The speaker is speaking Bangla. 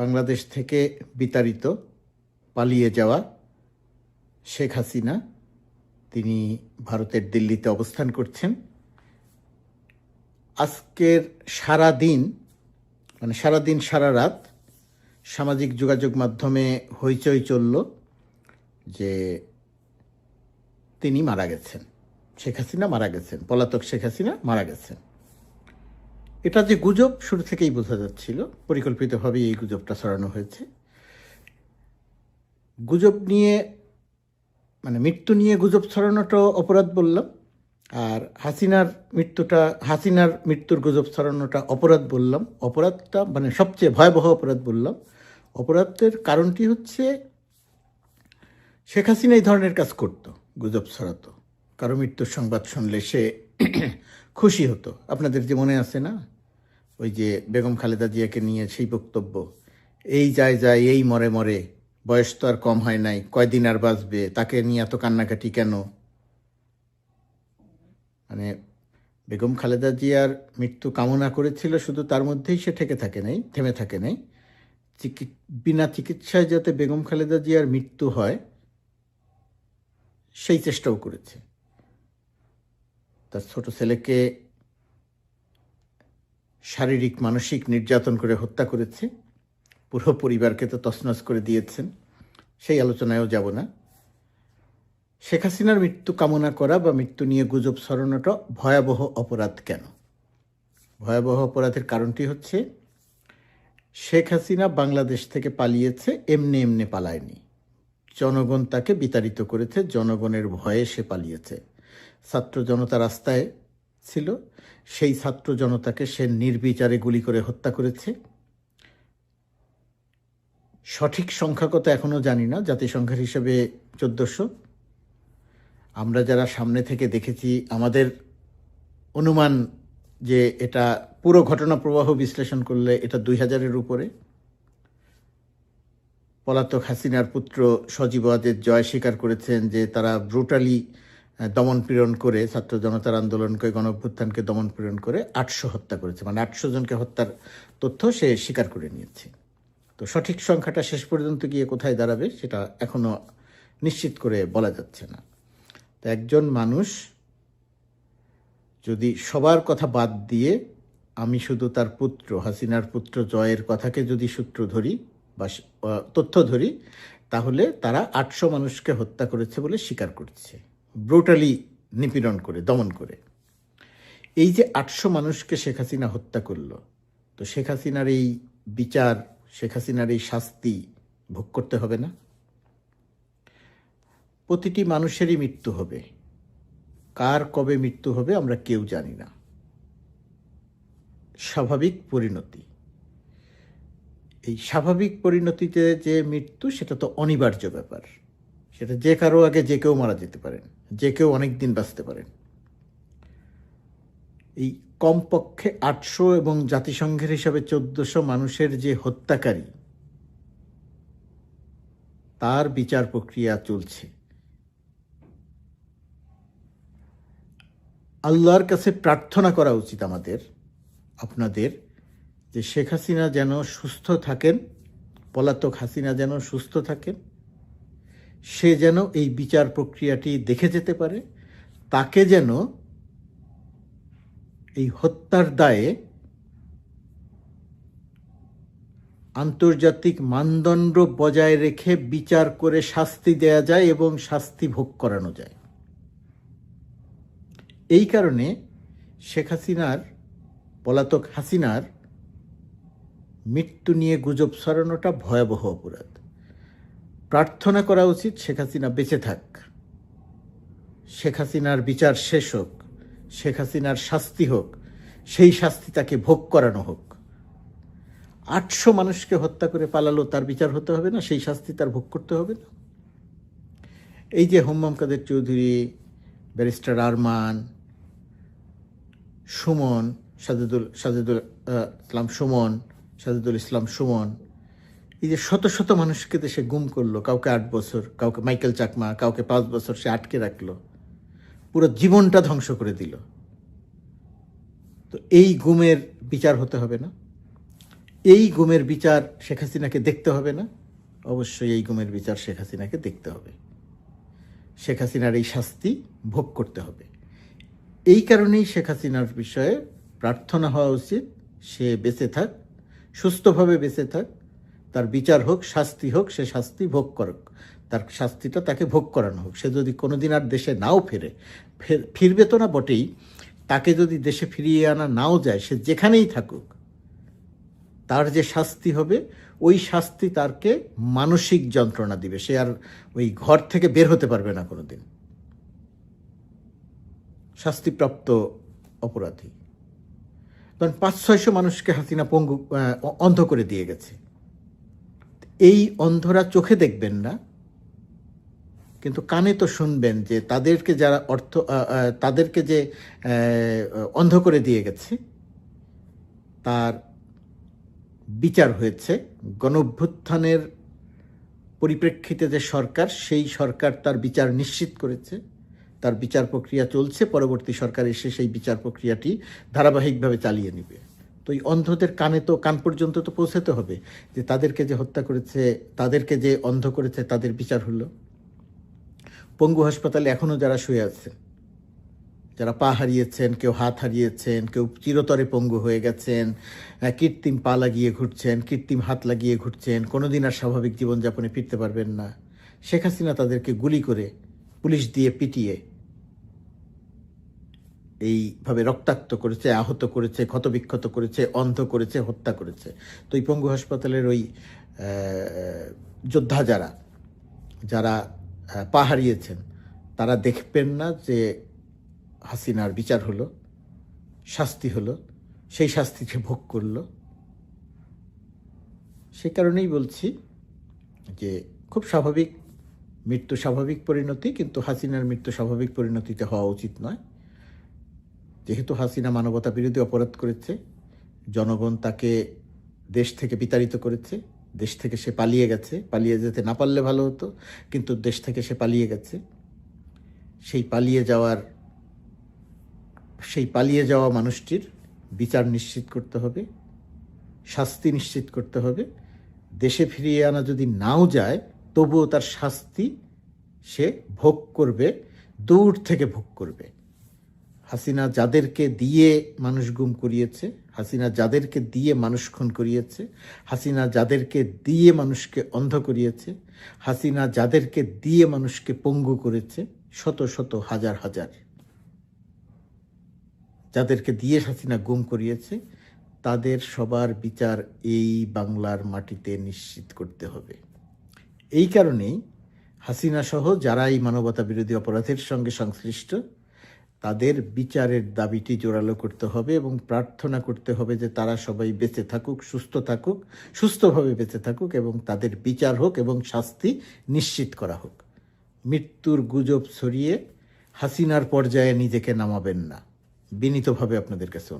বাংলাদেশ থেকে বিতাড়িত পালিয়ে যাওয়া শেখ হাসিনা, তিনি ভারতের দিল্লিতে অবস্থান করছেন। আজকের সারা দিন মানে সারা দিন সারা রাত সামাজিক যোগাযোগ মাধ্যমে হইচই চলল যে তিনি মারা গেছেন। শেখ হাসিনা মারা গেছেন, পলাতক শেখ হাসিনা মারা গেছেন। এটা যে গুজব, শুরু থেকেই বোঝা যাচ্ছিল, পরিকল্পিতভাবেই এই গুজবটা ছড়ানো হয়েছে। গুজব নিয়ে মানে মৃত্যু নিয়ে গুজব ছড়ানোটা অপরাধ বললাম, আর হাসিনার মৃত্যুটা, হাসিনার মৃত্যুর গুজব ছড়ানোটা অপরাধ বললাম। অপরাধটা মানে সবচেয়ে ভয়াবহ অপরাধ বললাম। অপরাধের কারণটি হচ্ছে, শেখ হাসিনা এই ধরনের কাজ করত, গুজব ছড়াতো। কারও মৃত্যুর সংবাদ শুনলে সে খুশি হতো। আপনাদের যে মনে আছে না? ওই যে বেগম খালেদা জিয়াকে নিয়ে সেই বক্তব্য, এই যায় যায় এই মরে মরে, বয়স তো আর কম হয় নাই, কয়দিন আর বাঁচবে, তাকে নিয়ে এত কান্নাকাটি কেন? মানে বেগম খালেদা জিয়ার মৃত্যু কামনা করেছিল শুধু তার মধ্যেই সে ঠেকে থাকে নাই, থেমে থাকে নাই। বিনা চিকিৎসায় যাতে বেগম খালেদা জিয়ার মৃত্যু হয়, সেই চেষ্টাও করেছে। তার ছোট ছেলেকে শারীরিক, মানসিক নির্যাতন করে হত্যা করেছে। পুরো পরিবারকে তো তছনছ করে দিয়েছেন। সেই আলোচনায়ও যাব না। শেখ হাসিনার মৃত্যু কামনা করা বা মৃত্যু নিয়ে গুজব ছড়ানোটা ভয়াবহ অপরাধ কেন? ভয়াবহ অপরাধের কারণটি হচ্ছে, শেখ হাসিনা বাংলাদেশ থেকে পালিয়েছে, এমনি এমনি পালায়নি। জনগণ তাকে বিতাড়িত করেছে, জনগণের ভয়ে সে পালিয়েছে। ছাত্র জনতা রাস্তায় ছিল। সেই ছাত্র জনতাকে সে নির্বিচারে গুলি করে হত্যা করেছে। সঠিক সংখ্যা কত এখনও জানি না জাতিসংখ্যার হিসেবে চোদ্দশো। আমরা যারা সামনে থেকে দেখেছি, আমাদের অনুমান যে এটা পুরো ঘটনা প্রবাহ বিশ্লেষণ করলে এটা দুই হাজারের উপরে। পলাতক হাসিনার পুত্র সজীব ওয়াজেদ জয় স্বীকার করেছেন যে তারা ব্রুটালি দমন পীড়ন করে ছাত্র জনতার আন্দোলনকে গণঅভ্যুত্থানকে দমন পীড়ন করে আটশো হত্যা করেছে। মানে আটশো জনকে হত্যার তথ্য সে স্বীকার করে নিয়েছে। তো সঠিক সংখ্যাটা শেষ পর্যন্ত গিয়ে কোথায় দাঁড়াবে সেটা এখনও নিশ্চিত করে বলা যাচ্ছে না। তো একজন মানুষ যদি সবার কথা বাদ দিয়ে আমি শুধু তার পুত্র, হাসিনার পুত্র জয়ের কথাকে যদি সূত্র ধরি বা তথ্য ধরি, তাহলে তারা আটশো মানুষকে হত্যা করেছে বলে স্বীকার করছে। ব্রুটালি নিপীড়ন করে, দমন করে। এই যে আটশো মানুষকে শেখ হাসিনা হত্যা করল, তো শেখ হাসিনার এই বিচার, শেখ হাসিনার এই শাস্তি ভোগ করতে হবে না? প্রতিটি মানুষেরই মৃত্যু হবে। কার কবে মৃত্যু হবে আমরা কেউ জানি না। স্বাভাবিক পরিণতি। এই স্বাভাবিক পরিণতিতে যে মৃত্যু, সেটা তো অনিবার্য ব্যাপার। সেটা যে কারও আগে যে কেউ মারা যেতে পারেন, যে কেউ অনেক দিন বাঁচতে পারেন। এই কমপক্ষে আটশো এবং জাতিসংঘের হিসাবে চোদ্দশো মানুষের যে হত্যাকারী, তার বিচার প্রক্রিয়া চলছে। আল্লাহর কাছে প্রার্থনা করা উচিত আমাদের, আপনাদের, যে শেখ হাসিনা যেন সুস্থ থাকেন, পলাতক হাসিনা যেন সুস্থ থাকেন। সে যেন এই বিচার প্রক্রিয়াটি দেখে যেতে পারে, তাকে যেন এই হত্যার দায়ে আন্তর্জাতিক মানদণ্ড বজায় রেখে বিচার করে শাস্তি দেয়া যায় এবং শাস্তি ভোগ করানো যায়। এই কারণে শেখ হাসিনার, পলাতক হাসিনার মৃত্যু নিয়ে গুজব ছড়ানোটা ভয়াবহ অপরাধ। প্রার্থনা করা উচিত শেখ হাসিনা বেঁচে থাক। শেখ হাসিনার বিচার শেষ হোক, শেখ হাসিনার শাস্তি হোক, সেই শাস্তি তাকে ভোগ করানো হোক। আটশো মানুষকে হত্যা করে পালালো, তার বিচার হতে হবে না, সেই শাস্তি তার ভোগ করতে হবে না। এই যে হোম্মাম কাদের চৌধুরী, ব্যারিস্টার আরমান, সুমন, সাজেদুল সাজেদুল ইসলাম সুমন, সাজেদুল ইসলাম সুমন এই যে শত শত মানুষকে দেশে গুম করল, কাউকে আট বছর, কাউকে মাইকেল চাকমা, কাউকে পাঁচ বছর সে আটকে রাখল, পুরো জীবনটা ধ্বংস করে দিল। তো এই গুমের বিচার হতে হবে না? এই গুমের বিচার শেখ হাসিনাকে দেখতে হবে না? অবশ্যই এই গুমের বিচার শেখ হাসিনাকে দেখতে হবে। শেখ হাসিনার এই শাস্তি ভোগ করতে হবে। এই কারণেই শেখ হাসিনার বিষয়ে প্রার্থনা হওয়া উচিত। সে বেঁচে থাক, সুস্থভাবে বেঁচে থাক। তার বিচার হোক, শাস্তি হোক, সে শাস্তি ভোগ করুক। তার শাস্তিটা তাকে ভোগ করানো হোক। সে যদি কোনোদিন আর দেশে নাও ফেরে, ফের- ফিরবে তো না বটেই। তাকে যদি দেশে ফিরিয়ে আনা নাও যায়, সে যেখানেই থাকুক, তার যে শাস্তি হবে, ওই শাস্তি তারকে মানসিক যন্ত্রণা দিবে। সে আর ওই ঘর থেকে বের হতে পারবে না কোনোদিন। শাস্তিপ্রাপ্ত অপরাধী। কারণ পাঁচ ছয়শো মানুষকে হাসিনা পঙ্গু অন্ধ করে দিয়ে গেছে। এই অন্ধরা চোখে দেখবেন না, কিন্তু কানে তো শুনবেন যে তাদেরকে যারা অর্থ তাদেরকে যে অন্ধ করে দিয়ে গেছে, তার বিচার হয়েছে। গণভ্যুত্থানের পরিপ্রেক্ষিতে যে সরকার, সেই সরকার তার বিচার নিশ্চিত করেছে। তার বিচার প্রক্রিয়া চলছে, পরবর্তী সরকার এসে সেই বিচার প্রক্রিয়াটি ধারাবাহিকভাবে চালিয়ে নেবে। তো এই অন্ধদের কানে তো, কান পর্যন্ত তো পৌঁছাতে হবে যে তাদেরকে যে হত্যা করেছে, তাদেরকে যে অন্ধ করেছে, তাদের বিচার হলো। পঙ্গু হাসপাতালে এখনও যারা শুয়ে আছে, যারা পা হারিয়েছেন, কেউ হাত হারিয়েছেন, কেউ চিরতরে পঙ্গু হয়ে গেছেন কৃত্রিম পা লাগিয়ে ঘুরছেন, কৃত্রিম হাত লাগিয়ে ঘুরছেন, কোনোদিন আর স্বাভাবিক জীবনযাপনে ফিরতে পারবেন না। শেখ হাসিনা তাদেরকে গুলি করে পুলিশ দিয়ে পিটিয়ে এইভাবে রক্তাক্ত করেছে, আহত করেছে, ক্ষতবিক্ষত করেছে, অন্ধ করেছে, হত্যা করেছে। তো এই পঙ্গু হাসপাতালের ওই যোদ্ধা যারা যারা পা হারিয়েছেন, তারা দেখবেন না যে হাসিনার বিচার হলো, শাস্তি হলো, সেই শাস্তি সে ভোগ করল। সে কারণেই বলছি যে খুব স্বাভাবিক, মৃত্যু স্বাভাবিক পরিণতি, কিন্তু হাসিনার মৃত্যু স্বাভাবিক পরিণতিতে হওয়া উচিত নয়। যেহেতু হাসিনা মানবতা বিরোধী অপরাধ করেছে, জনগণ তাকে দেশ থেকে বিতাড়িত করেছে, দেশ থেকে সে পালিয়ে গেছে, পালিয়ে যেতে না পারলে ভালো হতো, কিন্তু দেশ থেকে সে পালিয়ে গেছে। সেই পালিয়ে যাওয়ার, সেই পালিয়ে যাওয়া মানুষটির বিচার নিশ্চিত করতে হবে, শাস্তি নিশ্চিত করতে হবে। দেশে ফিরিয়ে আনা যদি নাও যায়, তবুও তার শাস্তি সে ভোগ করবে, দূর থেকে ভোগ করবে। হাসিনা যাদেরকে দিয়ে মানুষ গুম করিয়েছে, হাসিনা যাদেরকে দিয়ে মানুষ খুন করিয়েছে, হাসিনা যাদেরকে দিয়ে মানুষকে অন্ধ করিয়েছে, হাসিনা যাদেরকে দিয়ে মানুষকে পঙ্গু করেছে, শত শত হাজার হাজার। যাদেরকে দিয়ে হাসিনা গুম করিয়েছে, তাদের সবার বিচার এই বাংলার মাটিতে নিশ্চিত করতে হবে। এই কারণেই হাসিনা সহ যারা এই মানবতা বিরোধী অপরাধের সঙ্গে সংশ্লিষ্ট তাদের বিচারের দাবিটি জোরালো করতে হবে এবং প্রার্থনা করতে হবে যে তারা সবাই বেঁচে থাকুক, সুস্থ থাকুক, সুস্থভাবে বেঁচে থাকুক এবং তাদের বিচার হোক এবং শাস্তি নিশ্চিত করা হোক। মৃত্যুর গুজব ছড়িয়ে হাসিনার পর্যায়ে নিজেকে নামাবেন না। বিনীতভাবে আপনাদের কাছে